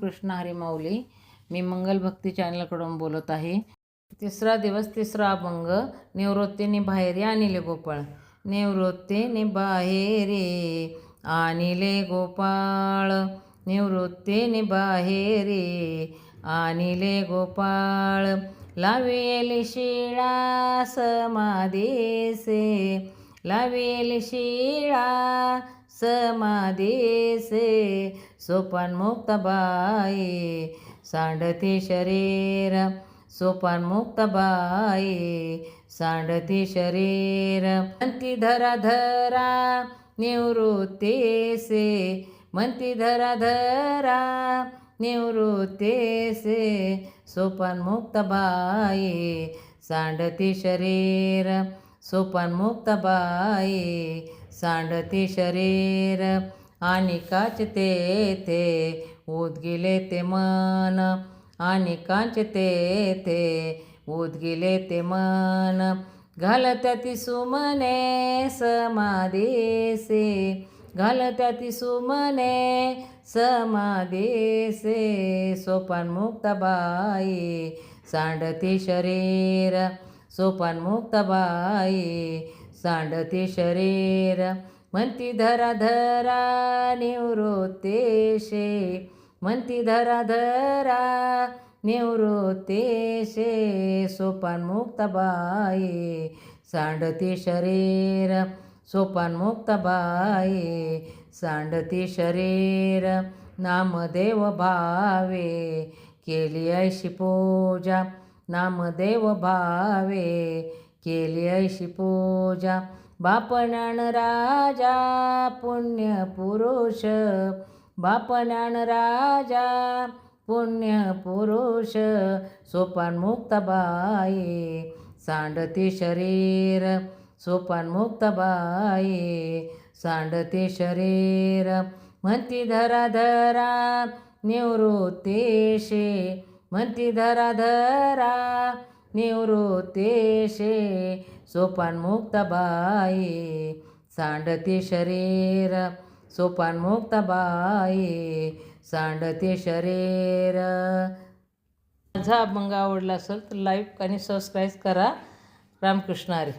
कृष्ण हरी माऊली मी मंगलभक्ती चॅनलकडून बोलत आहे. तिसरा दिवस तिसरा अभंग. निवृत्तीने बाहेरी आणिले गोपाळ. निवृत्तीने बाहेरे आणिले गोपाळ. निवृत्तीने बाहेरे आणिले गोपाळ. लावेल शिळा समाधीसे लावेल शिळा समाधीसे सोपान मुक्त सांडते शरीर. सोपान मुक्त सांडते शरीर. म्हणती धरा धरा निवृत्तेसे. म्हणती धरा धरा निवृत्तेसे. सोपान मुक्त सांडते शरीर. सोपान मुक्त सांडते शरीर. आणि काचते ते उदगिले ते मन. आणि कांचते ते उदगिले ते मन. घालत्या ती सुमने समाधीसे घालत्या ती सुमने समाधीसे सोपान मुक्त बाई शरीर. सोपान मुक्त बाई सांडते शरीर म्हणती धरा धरा निवृत्तेशे. म्हणती धरा धरा निवृत्तेशे सोपान मुक्त बाई सांडते शरीर सोपान मुक्त बाई सांडते शरीर नामदेव भावे. केली ऐशी पूजा नामदेव भावे. केली ऐशी पूजा। बापनान राजा पुण्य पुरुष बापनान राजा पुण्य पुरुष सोपान मुक्त बाई सांडते शरीर। सोपान मुक्त बाई सांडते शरीर। म्हणती धरा धरा निवृत्तेशे। म्हणती धरा धरा निवृत्तेशे सोपान सांडते शरीर सोपान सांडते शरीर. माझा अभंग आवडला असेल तर लाईक आणि सबस्क्राईब करा. रामकृष्ण हरी.